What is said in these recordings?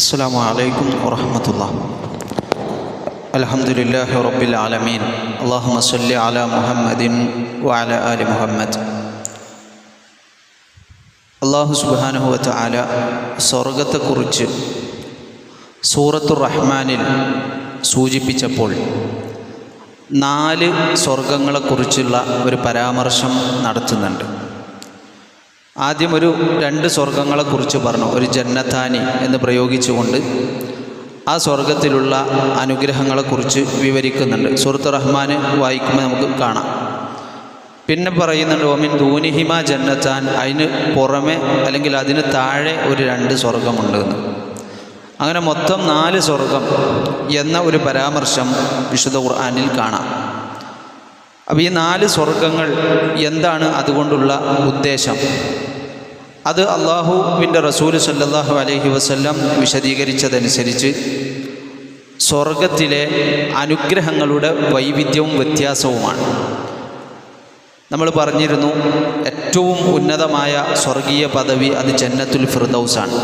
السلام عليكم ورحمة الله الحمد لله رب العالمين اللهم صل على محمد وعلى آل محمد അള്ളാഹു സുബാനുഹുവത്ത ആല സ്വർഗത്തെക്കുറിച്ച് സൂറത്തു റഹ്മാനിൽ സൂചിപ്പിച്ചപ്പോൾ നാല് സ്വർഗങ്ങളെക്കുറിച്ചുള്ള ഒരു പരാമർശം നടത്തുന്നുണ്ട് ആദ്യം ഒരു രണ്ട് സ്വർഗങ്ങളെക്കുറിച്ച് പറഞ്ഞു. ഒരു ജന്നത്താനി എന്ന് പ്രയോഗിച്ചുകൊണ്ട് ആ സ്വർഗത്തിലുള്ള അനുഗ്രഹങ്ങളെക്കുറിച്ച് വിവരിക്കുന്നുണ്ട്. സുഹൃത്ത് റഹ്മാൻ വായിക്കുമ്പോൾ നമുക്ക് കാണാം. പിന്നെ പറയുന്നുണ്ട് ഓമിൻ ദൂനിഹിമ ജന്നത്താൻ അതിന് പുറമെ അല്ലെങ്കിൽ അതിന് താഴെ ഒരു രണ്ട് സ്വർഗമുണ്ട് എന്ന്. അങ്ങനെ മൊത്തം നാല് സ്വർഗം എന്ന ഒരു പരാമർശം വിശുദ്ധ ഖുർആാനിൽ കാണാം. അപ്പോൾ ഈ നാല് സ്വർഗങ്ങൾ എന്താണ് അതുകൊണ്ടുള്ള ഉദ്ദേശം? അത് അള്ളാഹുവിന്റെ റസൂൽ സല്ലാഹു അലൈഹി വസ്ല്ലാം വിശദീകരിച്ചതനുസരിച്ച് സ്വർഗത്തിലെ അനുഗ്രഹങ്ങളുടെ വൈവിധ്യവും വ്യത്യാസവുമാണ്. നമ്മൾ പറഞ്ഞിരുന്നു ഏറ്റവും ഉന്നതമായ സ്വർഗീയ പദവി അത് ജന്നത്തുൽ ഫിർദൌസാണ്.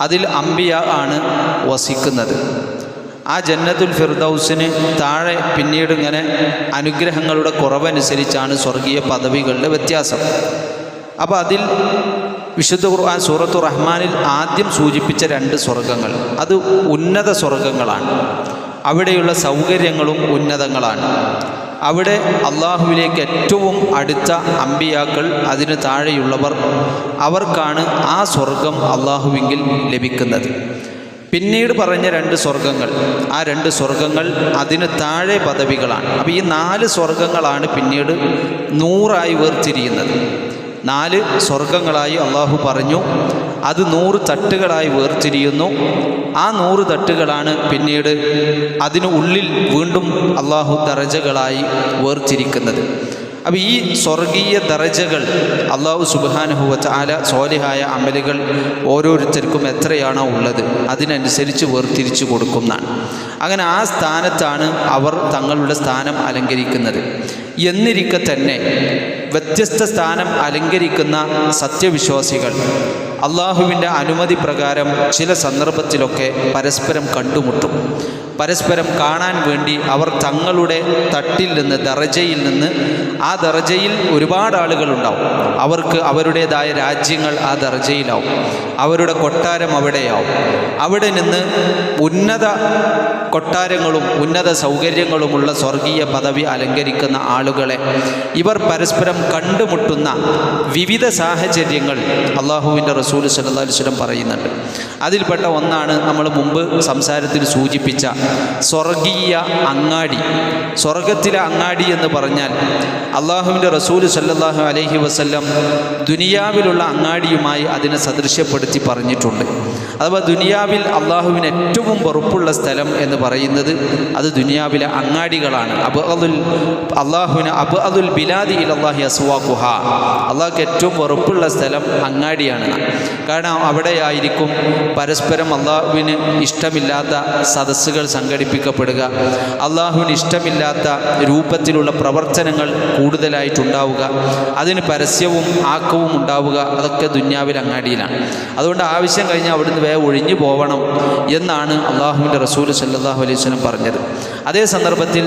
അതിൽ അമ്പിയ ആണ് വസിക്കുന്നത്. ആ ജന്നത്തുൽ ഫിർദൌസിന് താഴെ പിന്നീട് ഇങ്ങനെ അനുഗ്രഹങ്ങളുടെ കുറവനുസരിച്ചാണ് സ്വർഗീയ പദവികളുടെ വ്യത്യാസം. അപ്പോൾ അതിൽ വിശുദ്ധ ഖുർആൻ സൂറത്തു റഹ്മാനിൽ ആദ്യം സൂചിപ്പിച്ച രണ്ട് സ്വർഗങ്ങൾ അത് ഉന്നത സ്വർഗങ്ങളാണ് അവിടെയുള്ള സൗകര്യങ്ങളും ഉന്നതങ്ങളാണ്. അവിടെ അള്ളാഹുവിലേക്ക് ഏറ്റവും അടുത്ത അമ്പിയാക്കൾ അതിന് താഴെയുള്ളവർ അവർക്കാണ് ആ സ്വർഗം അള്ളാഹുവിങ്കിൽ ലഭിക്കുന്നത്. പിന്നീട് പറഞ്ഞ രണ്ട് സ്വർഗങ്ങൾ ആ രണ്ട് സ്വർഗങ്ങൾ അതിന് താഴെ പദവികളാണ്. അപ്പോൾ ഈ നാല് സ്വർഗങ്ങളാണ് പിന്നീട് നൂറായി വേർതിരിയുന്നത്. നാല് സ്വർഗങ്ങളായി അള്ളാഹു പറഞ്ഞു. അത് നൂറ് തട്ടുകളായി വേർതിരിയുന്നു. ആ നൂറ് തട്ടുകളാണ് പിന്നീട് അതിനു ഉള്ളിൽ വീണ്ടും അള്ളാഹു ദറജകളായി വേർതിരിക്കുന്നത്. അപ്പോൾ ഈ സ്വർഗീയ ദറജകൾ അള്ളാഹു സുബാനുഹുവച്ച ആല സോലിഹായ അമലുകൾ ഓരോരുത്തർക്കും എത്രയാണോ ഉള്ളത് അതിനനുസരിച്ച് വേർതിരിച്ചു കൊടുക്കുന്നതാണ്. അങ്ങനെ ആ സ്ഥാനത്താണ് അവർ തങ്ങളുടെ സ്ഥാനം അലങ്കരിക്കുന്നത്. എന്നിരിക്കെ തന്നെ വ്യത്യസ്ത സ്ഥാനം അലങ്കരിക്കുന്ന സത്യവിശ്വാസികൾ. അള്ളാഹുവിന്റെ അനുമതി പ്രകാരം ചില സന്ദർഭത്തിലൊക്കെ പരസ്പരം കണ്ടുമുട്ടും. പരസ്പരം കാണാൻ വേണ്ടി അവർ തങ്ങളുടെ തട്ടിൽ നിന്ന് ദറജയിൽ നിന്ന് ആ ദർജയിൽ ഒരുപാട് ആളുകളുണ്ടാവും. അവർക്ക് അവരുടേതായ രാജ്യങ്ങൾ ആ ദർജയിലാവും. അവരുടെ കൊട്ടാരം അവിടെയാവും. അവിടെ നിന്ന് ഉന്നത കൊട്ടാരങ്ങളും ഉന്നത സൗകര്യങ്ങളുമുള്ള സ്വർഗീയ പദവി അലങ്കരിക്കുന്ന ആളുകളെ ഇവർ പരസ്പരം കണ്ടുമുട്ടുന്ന വിവിധ സാഹചര്യങ്ങൾ അള്ളാഹുവിന്റെ റസൂൽ സല്ലാ പറയുന്നുണ്ട്. അതിൽപ്പെട്ട ഒന്നാണ് നമ്മൾ മുമ്പ് സംസാരത്തിൽ സൂചിപ്പിച്ച സ്വർഗീയ അങ്ങാടി. സ്വർഗത്തിലെ അങ്ങാടി എന്ന് പറഞ്ഞാൽ അള്ളാഹുവിന്റെ റസൂൽ സല്ലാഹു അലഹി വസ്ല്ലം ദുനിയാവിലുള്ള അങ്ങാടിയുമായി അതിനെ സദൃശ്യപ്പെടുത്തി പറഞ്ഞിട്ടുണ്ട്. അഥവാ ദുനിയാവിൽ അള്ളാഹുവിന് ഏറ്റവും വെറുപ്പുള്ള സ്ഥലം എന്ന് പറയുന്നത് അത് ദുനിയാവിലെ അങ്ങാടികളാണ്. അബ് അതുൽ അള്ളാഹുവിന് അബ് അതുൽ ബിലാദി ഇൽ അള്ളാഹി അസുവാഖുഹ. അള്ളാഹ്ക്ക് ഏറ്റവും വെറുപ്പുള്ള സ്ഥലം അങ്ങാടിയാണ്. കാരണം അവിടെയായിരിക്കും പരസ്പരം അള്ളാഹുവിന് ഇഷ്ടമില്ലാത്ത സദസ്സുകൾ സംഘടിപ്പിക്കപ്പെടുക. അള്ളാഹുവിന് ഇഷ്ടമില്ലാത്ത രൂപത്തിലുള്ള പ്രവർത്തനങ്ങൾ കൂടുതലായിട്ടുണ്ടാവുക. അതിന് പരസ്യവും ആക്കവും ഉണ്ടാവുക. അതൊക്കെ ദുന്യാവിൽ അങ്ങാടിയിലാണ്. അതുകൊണ്ട് ആവശ്യം കഴിഞ്ഞാൽ അവിടുന്ന് വേഗം ഒഴിഞ്ഞു പോവണം എന്നാണ് അള്ളാഹുവിന്റെ റസൂൽ സല്ലാഹു അലൈഹി സ്വലം പറഞ്ഞത്. അതേ സന്ദർഭത്തിൽ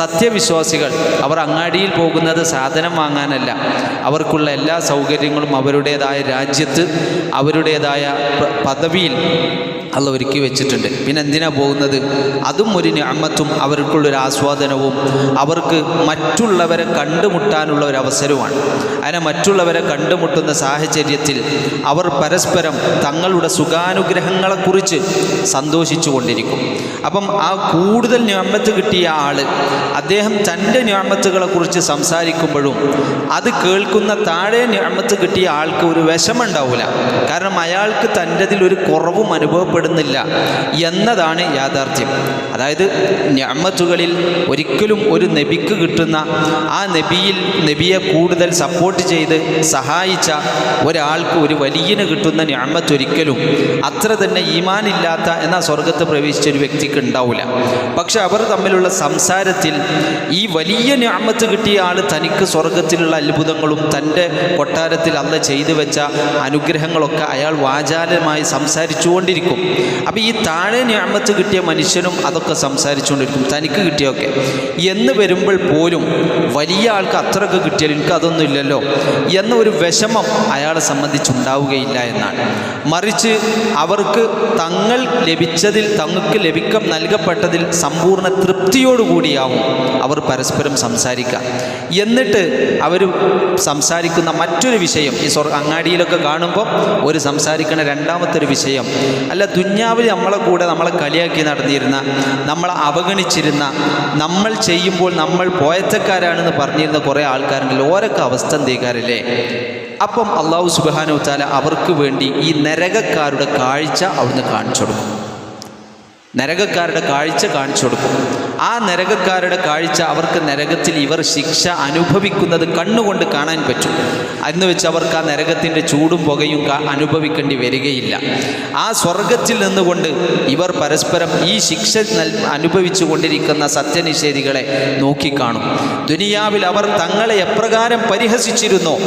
സത്യവിശ്വാസികൾ അവർ അങ്ങാടിയിൽ പോകുന്നത് സാധനം വാങ്ങാനല്ല. അവർക്കുള്ള എല്ലാ സൗകര്യങ്ങളും അവരുടേതായ രാജ്യത്ത് അവരുടേതായ പദവിയിൽ അല്ല ഒരുക്കി വെച്ചിട്ടുണ്ട്. പിന്നെ എന്തിനാ പോകുന്നത്? അതും ഒരു അമ്മത്തും അവർക്കുള്ളൊരു ആസ്വാദനവും അവർക്ക് മറ്റുള്ളവരെ കണ്ടുമുട്ടാനുള്ള ഒരു അവസരവുമാണ്. അങ്ങനെ മറ്റുള്ളവരെ കണ്ടുമുട്ടുന്ന സാഹചര്യത്തിൽ അവർ പരസ്പരം തങ്ങളുടെ സുഖാനുഗ്രഹങ്ങളെക്കുറിച്ച് സന്തോഷിച്ചു കൊണ്ടിരിക്കും അപ്പം ആ കൂടുതൽ ഞാമത്ത് കിട്ടിയ ആൾ അദ്ദേഹം തന്റെ ഞാമത്തുകളെക്കുറിച്ച് സംസാരിക്കുമ്പോഴും അത് കേൾക്കുന്ന താഴെ ഞാമത്ത് കിട്ടിയ ആൾക്ക് ഒരു വിഷമുണ്ടാവില്ല കാരണം അയാൾക്ക് തന്റെതിൽ ഒരു കുറവും അനുഭവപ്പെടുന്നില്ല എന്നതാണ് യാഥാർത്ഥ്യം. അതായത് ഞാമത്തുകളിൽ ഒരിക്കലും ഒരു നബിക്ക് കിട്ടുന്ന ആ നബിയിൽ നബിയെ കൂടുതൽ സപ്പോർട്ട് ചെയ്ത് സഹായിച്ച ഒരാൾക്ക് ഒരു വലിയന് കിട്ടുന്ന ഞാമത്തൊരിക്കലും അത്ര തന്നെ ഈമാനില്ലാത്ത എന്ന സ്വർഗത്ത് പ്രവേശിച്ച ഒരു വ്യക്തിക്ക് ഉണ്ടാവില്ല പക്ഷെ അവർ തമ്മിലുള്ള സംസാരത്തിൽ ഈ വലിയ ഞാമത്ത് കിട്ടിയ ആൾ തനിക്ക് സ്വർഗത്തിലുള്ള അത്ഭുതങ്ങളും തന്റെ കൊട്ടാരത്തിൽ അല്ല ചെയ്തു വെച്ച അനുഗ്രഹങ്ങളൊക്കെ അയാൾ വാചാലമായി സംസാരിച്ചുകൊണ്ടിരിക്കും. അപ്പോൾ ഈ താഴെ ഞാമത്ത് കിട്ടിയ മനുഷ്യനും അതൊക്കെ സംസാരിച്ചുകൊണ്ടിരിക്കും. തനിക്ക് കിട്ടിയൊക്കെ എന്ന് വരുമ്പോൾ പോലും വലിയ ആൾക്ക് അത്രയൊക്കെ കിട്ടിയാൽ എനിക്ക് അതൊന്നും ഇല്ലല്ലോ എന്ന ഒരു വിഷമം അയാളെ സംബന്ധിച്ചുണ്ടാവുകയില്ല എന്നാണ്. മറിച്ച് അവർക്ക് തങ്ങൾ ലഭിച്ചതിൽ തങ്ങൾക്ക് ലഭിക്കം നൽകപ്പെട്ടതിൽ സമ്പൂർണ തൃപ്തിയോടുകൂടിയാവും അവർ പരസ്പരം സംസാരിക്കുക. എന്നിട്ട് അവർ സംസാരിക്കുന്ന മറ്റൊരു വിഷയം ഈ സ്വർഗ അങ്ങാടിയിലൊക്കെ കാണുമ്പോൾ ഒരു സംസാരിക്കുന്ന രണ്ടാമത്തെ ഒരു വിഷയം അല്ല ദുഞ്ഞാവിൽ നമ്മളെ കൂടെ നമ്മളെ കളിയാക്കി നടന്നിരുന്ന നമ്മളെ അവഗണിച്ചിരുന്ന നമ്മൾ ചെയ്യുമ്പോൾ നമ്മൾ പോയത്തക്കാരാണെന്ന് പറഞ്ഞിരുന്ന കുറേ ആൾക്കാരുണ്ടല്ലോ ഓരൊക്കെ അവസ്ഥ എന്തേക്കാരല്ലേ അപ്പം അള്ളാഹു സുബാനു താല അവർക്ക് വേണ്ടി ഈ നരകക്കാരുടെ കാഴ്ച അവിടുന്ന് കാണിച്ചു കൊടുക്കും. നരകക്കാരുടെ കാഴ്ച കാണിച്ചു കൊടുക്കും. ആ നരകക്കാരുടെ കാഴ്ച അവർക്ക് നരകത്തിൽ ഇവർ ശിക്ഷ അനുഭവിക്കുന്നത് കണ്ണുകൊണ്ട് കാണാൻ പറ്റും. എന്ന് വെച്ച് അവർക്ക് ആ നരകത്തിന്റെ ചൂടും പുകയും അനുഭവിക്കേണ്ടി വരികയില്ല. ആ സ്വർഗത്തിൽ നിന്നുകൊണ്ട് ഇവർ പരസ്പരം ഈ ശിക്ഷ അനുഭവിച്ചു കൊണ്ടിരിക്കുന്ന സത്യനിഷേധികളെ നോക്കിക്കാണും. ദുനിയാവിൽ അവർ തങ്ങളെ എപ്രകാരം പരിഹസിച്ചിരുന്നോ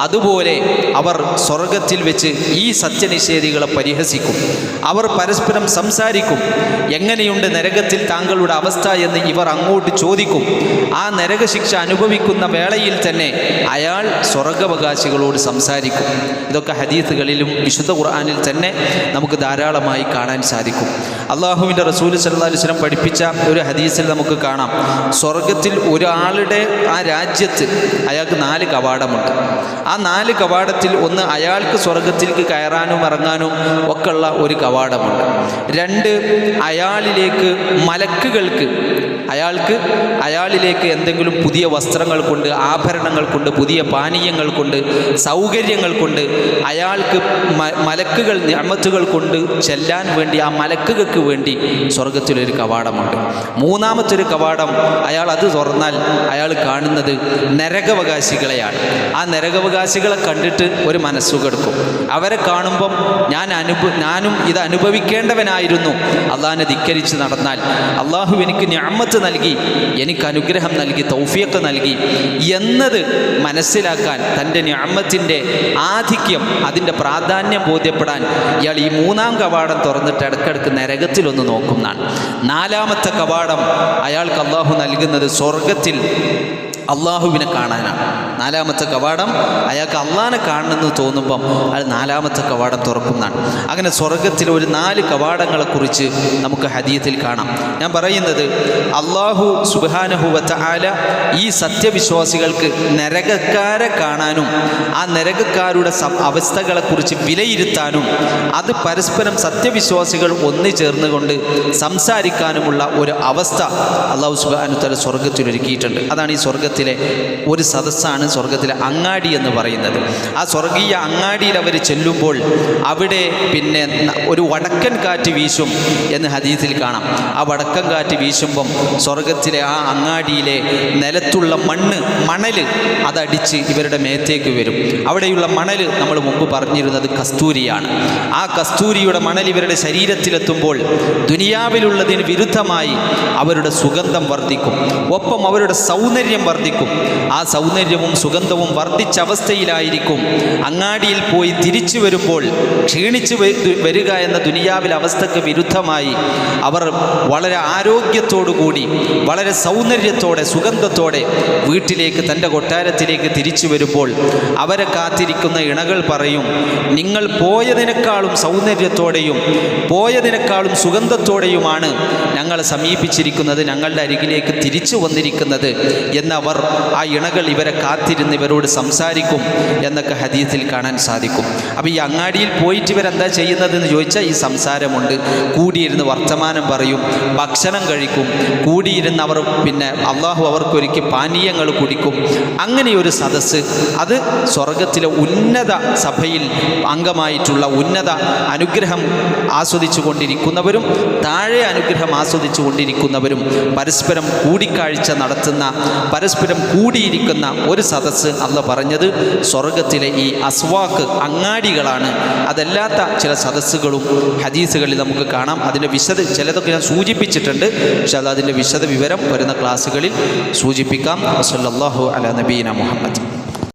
അതുപോലെ അവർ സ്വർഗത്തിൽ വെച്ച് ഈ സത്യനിഷേധികളെ പരിഹസിക്കും. അവർ പരസ്പരം സംസാരിക്കും. എങ്ങനെയുണ്ട് നരകത്തിൽ താങ്കളുടെ അവസ്ഥ എന്ന് ഇവർ അങ്ങോട്ട് ചോദിക്കും. ആ നരക ശിക്ഷ അനുഭവിക്കുന്ന വേളയിൽ തന്നെ അയാൾ സ്വർഗവകാശികളോട് സംസാരിക്കും. ഇതൊക്കെ ഹദീസുകളിലും വിശുദ്ധ ഖുർആാനിൽ തന്നെ നമുക്ക് ധാരാളമായി കാണാൻ സാധിക്കും. അള്ളാഹുവിന്റെ റസൂൽ അലൈഹി വസല്ലം പഠിപ്പിച്ച ഒരു ഹദീസിൽ നമുക്ക് കാണാം. സ്വർഗത്തിൽ ഒരാളുടെ ആ രാജ്യത്ത് അയാൾക്ക് നാല് കവാടമുണ്ട്. ആ നാല് കവാടത്തിൽ ഒന്ന് അയാൾക്ക് സ്വർഗത്തിലേക്ക് കയറാനും ഇറങ്ങാനും ഒക്കെയുള്ള ഒരു കവാടമുണ്ട്. രണ്ട് അയാളിലേക്ക് മലക്കുകൾക്ക് അയാൾക്ക് അയാളിലേക്ക് എന്തെങ്കിലും പുതിയ വസ്ത്രങ്ങൾ കൊണ്ട് ആഭരണങ്ങൾ കൊണ്ട് പുതിയ പാനീയങ്ങൾ കൊണ്ട് സൗകര്യങ്ങൾ കൊണ്ട് അയാൾക്ക് മലക്കുകൾ ഞമ്മത്തുകൾ കൊണ്ട് ചെല്ലാൻ വേണ്ടി ആ മലക്കുകൾക്ക് വേണ്ടി സ്വർഗത്തിലൊരു കവാടമുണ്ട്. മൂന്നാമത്തെ ഒരു കവാടം അയാൾ അത് തുറന്നാൽ അയാൾ കാണുന്നത് നരകവകാശികളെയാണ്. ആ നരകവകാശികളെ കണ്ടിട്ട് ഒരു മനസ്സുകെടുക്കും അവരെ കാണുമ്പം ഞാൻ അനുഭ ഞാനും ഇത് അനുഭവിക്കേണ്ടവനായിരുന്നു. അള്ളാഹിനെ ധിക്കരിച്ച് നടന്നാൽ. അള്ളാഹു എനിക്ക് ഞാമത്ത് നൽകി എനിക്ക് അനുഗ്രഹം നൽകി തൗഫിയൊക്കെ നൽകി എന്നത് മനസ്സിലാക്കാൻ തന്റെ ഞാമത്തിന്റെ ആധിക്യം അതിന്റെ പ്രാധാന്യം ബോധ്യപ്പെടാൻ ഇയാൾ ഈ മൂന്നാം കവാടം തുറന്നിട്ട് ഇടക്കിടക്ക് നരകത്തിലൊന്ന് നോക്കുന്നതാണ് നാലാമത്തെ കവാടം അയാൾക്ക് അള്ളാഹു നൽകുന്നത് സ്വർഗത്തിൽ അള്ളാഹുവിനെ കാണാനാണ്. നാലാമത്തെ കവാടം അയാൾക്ക് അള്ളാഹിനെ കാണണമെന്ന് തോന്നുമ്പം അത് നാലാമത്തെ കവാടം തുറക്കുന്നതാണ്. അങ്ങനെ സ്വർഗത്തിൽ ഒരു നാല് കവാടങ്ങളെക്കുറിച്ച് നമുക്ക് ഹദീയത്തിൽ കാണാം. ഞാൻ പറയുന്നത് അള്ളാഹു സുബാനഹുവത്ത ആല ഈ സത്യവിശ്വാസികൾക്ക് നരകക്കാരെ കാണാനും ആ നരകക്കാരുടെ അവസ്ഥകളെക്കുറിച്ച് വിലയിരുത്താനും അത് പരസ്പരം സത്യവിശ്വാസികൾ ഒന്നു ചേർന്നുകൊണ്ട് സംസാരിക്കാനുമുള്ള ഒരു അവസ്ഥ അള്ളാഹു സുബാനു തല സ്വർഗത്തിൽ ഒരുക്കിയിട്ടുണ്ട് അതാണ് ഈ സ്വർഗത്തിലെ ഒരു സദസ്സാണ് സ്വർഗത്തിലെ അങ്ങാടി എന്ന് പറയുന്നത്. ആ സ്വർഗീയ അങ്ങാടിയിൽ അവർ ചെല്ലുമ്പോൾ അവിടെ പിന്നെ ഒരു വടക്കൻ കാറ്റ് വീശും എന്ന് ഹദീസിൽ കാണാം. ആ വടക്കൻ കാറ്റ് വീശുമ്പം സ്വർഗത്തിലെ ആ അങ്ങാടിയിലെ നിലത്തുള്ള മണ്ണ് മണൽ അതടിച്ച് ഇവരുടെ മേത്തേക്ക് വരും. അവിടെയുള്ള മണൽ നമ്മൾ മുമ്പ് പറഞ്ഞിരുന്നത് കസ്തൂരിയാണ്. ആ കസ്തൂരിയുടെ മണൽ ഇവരുടെ ശരീരത്തിലെത്തുമ്പോൾ ദുനിയാവിലുള്ളതിന് വിരുദ്ധമായി അവരുടെ സുഗന്ധം വർദ്ധിക്കും. ഒപ്പം അവരുടെ സൗന്ദര്യം വർദ്ധിക്കും. ആ സൗന്ദര്യവും സുഗന്ധവും വർദ്ധിച്ച അവസ്ഥയിലായിരിക്കും. അങ്ങാടിയിൽ പോയി തിരിച്ചു വരുമ്പോൾ ക്ഷീണിച്ചു വരിക എന്ന ദുനിയാവിലെ അവസ്ഥക്ക് വിരുദ്ധമായി. അവർ വളരെ ആരോഗ്യത്തോടുകൂടി വളരെ സൗന്ദര്യത്തോടെ സുഗന്ധത്തോടെ വീട്ടിലേക്ക് തന്റെ കൊട്ടാരത്തിലേക്ക് തിരിച്ചു വരുമ്പോൾ അവരെ കാത്തിരിക്കുന്ന ഇണകൾ പറയും നിങ്ങൾ പോയതിനേക്കാളും സൗന്ദര്യത്തോടെയും പോയതിനേക്കാളും സുഗന്ധത്തോടെയുമാണ് ഞങ്ങളെ സമീപിച്ചിരിക്കുന്നത് ഞങ്ങളുടെ അരികിലേക്ക് തിരിച്ചു വന്നിരിക്കുന്നത് എന്നവർ ആ ഇണകൾ ഇവരെ കാത്തിരുന്ന് ഇവരോട് സംസാരിക്കും എന്നൊക്കെ ഹദീസിൽ കാണാൻ സാധിക്കും. അപ്പോൾ ഈ അങ്ങാടിയിൽ പോയിട്ട് ഇവരെന്താ ചെയ്യുന്നതെന്ന് ചോദിച്ചാൽ ഈ സംസാരമുണ്ട്. കൂടിയിരുന്ന് വർത്തമാനം പറയും ഭക്ഷണം കഴിക്കും കൂടിയിരുന്ന് അവർ പിന്നെ അള്ളാഹു അവർക്കൊരുക്കി പാനീയങ്ങൾ കുടിക്കും. അങ്ങനെ ഒരു സദസ്സ് അത് സ്വർഗത്തിലെ ഉന്നത സഭയിൽ അംഗമായിട്ടുള്ള ഉന്നത അനുഗ്രഹം ആസ്വദിച്ചു കൊണ്ടിരിക്കുന്നവരും താഴെ അനുഗ്രഹം ആസ്വദിച്ചു കൊണ്ടിരിക്കുന്നവരും പരസ്പരം കൂടിക്കാഴ്ച നടത്തുന്ന പരസ്പരം കൂടിയിരിക്കുന്ന ഒരു സദസ്സ് അല്ല പറഞ്ഞത് സ്വർഗത്തിലെ ഈ അസ്വാക്ക് അങ്ങാടികളാണ്. അതല്ലാത്ത ചില സദസ്സുകളും ഹദീസുകളിൽ നമുക്ക് കാണാം. അതിന്റെ വിശദ ചിലതൊക്കെ ഞാൻ സൂചിപ്പിച്ചിട്ടുണ്ട്. പക്ഷെ അത് അതിന്റെ വിശദ വിവരം വരുന്ന ക്ലാസ്സുകളിൽ സൂചിപ്പിക്കാം. വസല്ലല്ലാഹു അല നബീന മുഹമ്മദ്.